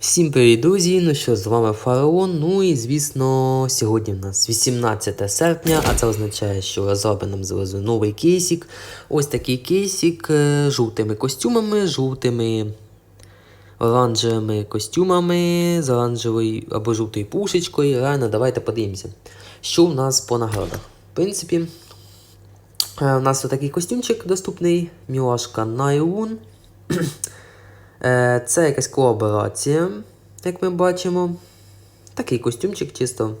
Всім привіт, друзі! Ну що, з вами Фараон. Ну і звісно, сьогодні в нас 18 серпня, а це означає, що розроблений нам завезли новий кейсик. Ось такий кейсик з жовтими костюмами, жовтими оранжевими костюмами, з оранжевою або жовтою пушечкою. Реально, давайте подивимося, що в нас по наградах. В принципі, е, у нас отакий костюмчик доступний, мілашка Найлун. Е, Це якась колаборація, як ми бачимо. Такий костюмчик чисто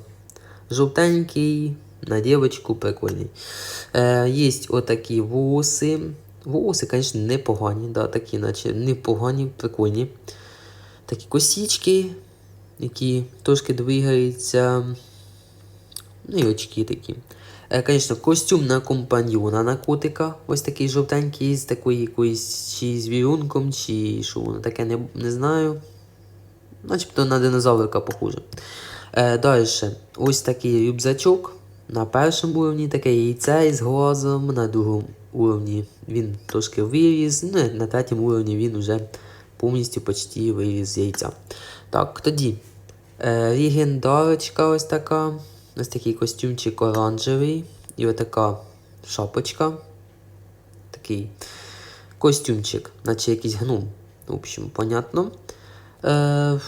жовтенький, на дівчинку прикольний. Е, Є отакі волоси. Волоси, звісно, непогані, да, такі, наче непогані, прикольні. Такі косічки, які трошки двигаються. Ну і очки такі. Е, Звісно, костюм на компаньйона на котика. Ось такий жовтенький, з такою якоюсь чи з чи що воно таке, не, не знаю. Начебто на динозаврика похоже. Е, Далі, ось такий рюкзачок. На першому уровні таке яйце із глазом, на другому уровні він трошки виріз, ну на третьому уровні він вже повністю почти виріз з яйця. Так, тоді е, легендарочка ось така. Ось такий костюмчик оранжевий. І отака шапочка. Такий костюмчик, наче якийсь гном. В общем, понятно. Е,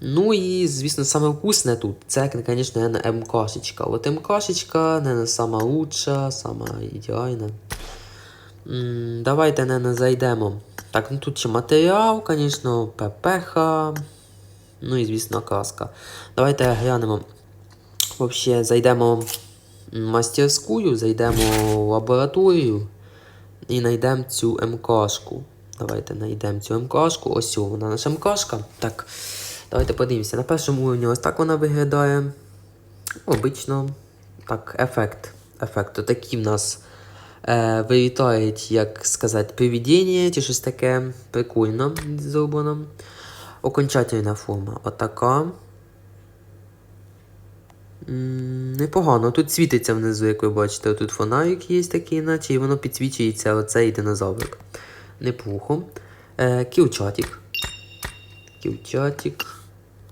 ну і, звісно, саме вкусне тут. Це, звісно, МКшечка. От МКшечка не сама лучша, сама ідеальна. Давайте не зайдемо. Так, ну тут ще матеріал, звісно, ППХ. Ну і, звісно, краска. Давайте глянемо. Вообще зайдемо в мастерську, зайдемо в лабораторію і знайдемо цю МКшку. Давайте знайдемо цю МКшку. Ось вона наша МКшка. Так, давайте подивимося. На першому уровні ось так вона виглядає. Обично. Так, ефект. Ефект. Отакі в нас е, вилітають, як сказати, привідення чи щось таке прикольно зроблено. Окончательна форма. Отака. Непогано. Тут світиться внизу, як ви бачите. Тут фонарик є такий, наче, і воно підсвічується оцей динозаврик. Неплохо. Е, кілчатик. Кілчатик.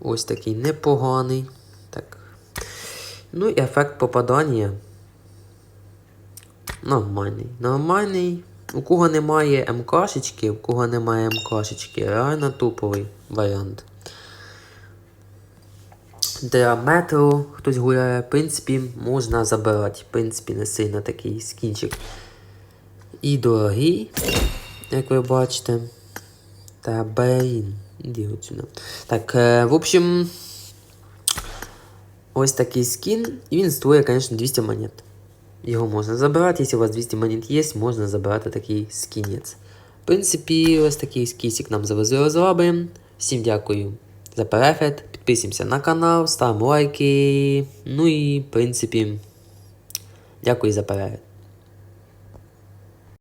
Ось такий непоганий. Так. Ну і ефект попадання. Нормальний. Нормальний. У кого немає МКшечки, у кого немає МКшечки, реально топовий варіант. Для метро хтось гуляє, в принципі, можна забирати. В принципі, не сильно такий скінчик. І дорогий, як ви бачите. Та блін. Іди отсюда. Так, е, в общем, ось такий скін. І він стоїть, звісно, 200 монет. Його можна забирати, якщо у вас 200 монет є, можна забирати такий скінець. В принципі, ось такий скісик нам завезли розроби. Всім дякую за перегляд. Підписуємося на канал, ставимо лайки. Ну і, в принципі, дякую за перегляд.